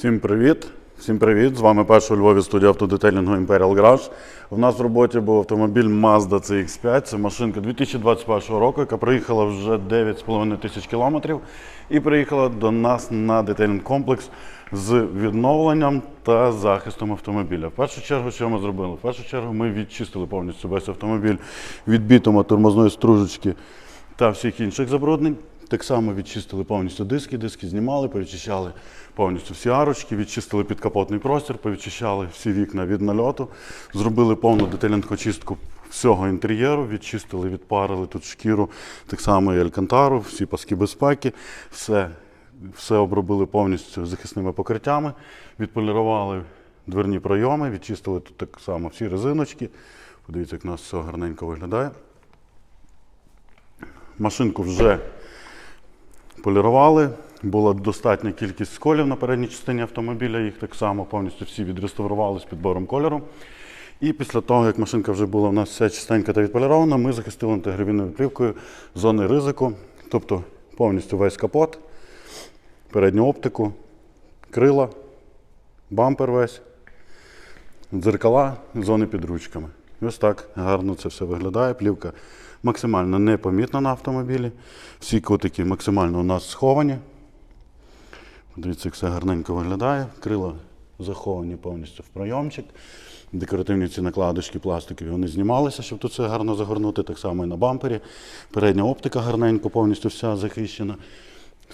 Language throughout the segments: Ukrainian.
Всім привіт! Всім привіт! З вами перша у Львові студія автодетелінгу Imperial Garage. У нас в роботі був автомобіль Mazda CX5. Це машинка 2021 року, яка проїхала вже 9,5 тисяч кілометрів і приїхала до нас на детейлінг комплекс з відновленням та захистом автомобіля. В першу чергу, що ми зробили? В першу чергу ми відчистили повністю весь автомобіль від бітума, тормозної стружечки та всіх інших забруднень. Так само відчистили повністю диски, диски знімали, повідчищали повністю всі арочки, відчистили підкапотний простір, повідчищали всі вікна від нальоту, зробили повну деталінг очистку всього інтер'єру, відчистили, відпарили тут шкіру, так само і алькантару, всі паски безпеки, все, все обробили повністю захисними покриттями, відполірували дверні пройоми, відчистили тут так само всі резиночки. Подивіться, як у нас все гарненько виглядає. Машинку вже полірували. Була достатня кількість сколів на передній частині автомобіля, їх так само повністю всі відреставрували з підбором кольору. І після того, як машинка вже була у нас вся чистенька та відполірована, ми захистили антигравійною плівкою зони ризику, тобто повністю весь капот, передню оптику, крила, бампер весь, дзеркала, зони під ручками. І Ось так гарно це все виглядає. Плівка максимально непомітна на автомобілі. Всі котики максимально у нас сховані. Дивіться, як все гарненько виглядає. Крила заховані повністю в пройомчик. Декоративні ці накладочки пластикові вони знімалися, щоб тут все гарно загорнути. Так само і на бампері. Передня оптика гарненько, повністю вся захищена.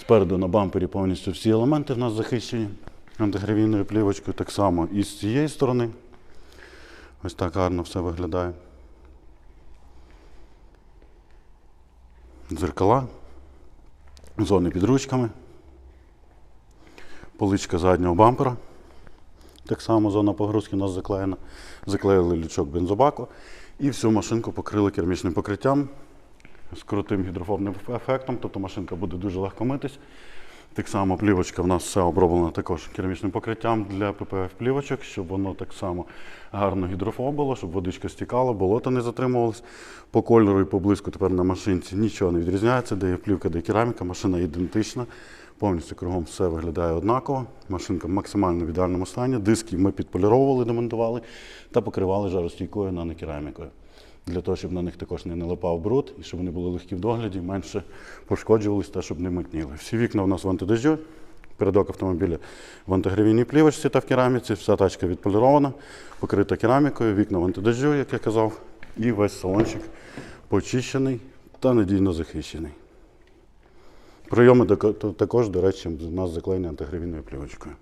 Спереду на бампері повністю всі елементи в нас захищені антигравійною плівочкою. Так само і з цієї сторони. Ось так гарно все виглядає. Дзеркала, зони під ручками, поличка заднього бампера. Так само зона погрузки у нас заклеєна. Заклеїли лючок бензобаку і всю машинку покрили керамічним покриттям з крутим гідрофобним ефектом, тобто машинка буде дуже легко митись. Так само плівочка в нас все оброблена також керамічним покриттям для ППФ плівочок, щоб воно так само гарно гідрофобило, щоб водичка стікала, болото не затримувалось. По кольору і по блиску тепер на машинці нічого не відрізняється, де є плівка, де є кераміка, машина ідентична. Повністю кругом все виглядає однаково. Машинка в максимально в ідеальному стані. Диски ми підполіровували, демонтували та покривали жаростійкою нанокерамікою. Для того, щоб на них також не налипав бруд і щоб вони були легкі в догляді, менше пошкоджувались та щоб не митніли. Всі вікна у нас в антидеждю, передок автомобіля в антигравійній плівочці та в кераміці, вся тачка відполірована, покрита керамікою, вікна в антидеждю, як я казав, і весь салончик почищений та надійно захищений. Прийоми також, до речі, у нас заклеєні антигравійною плівочкою.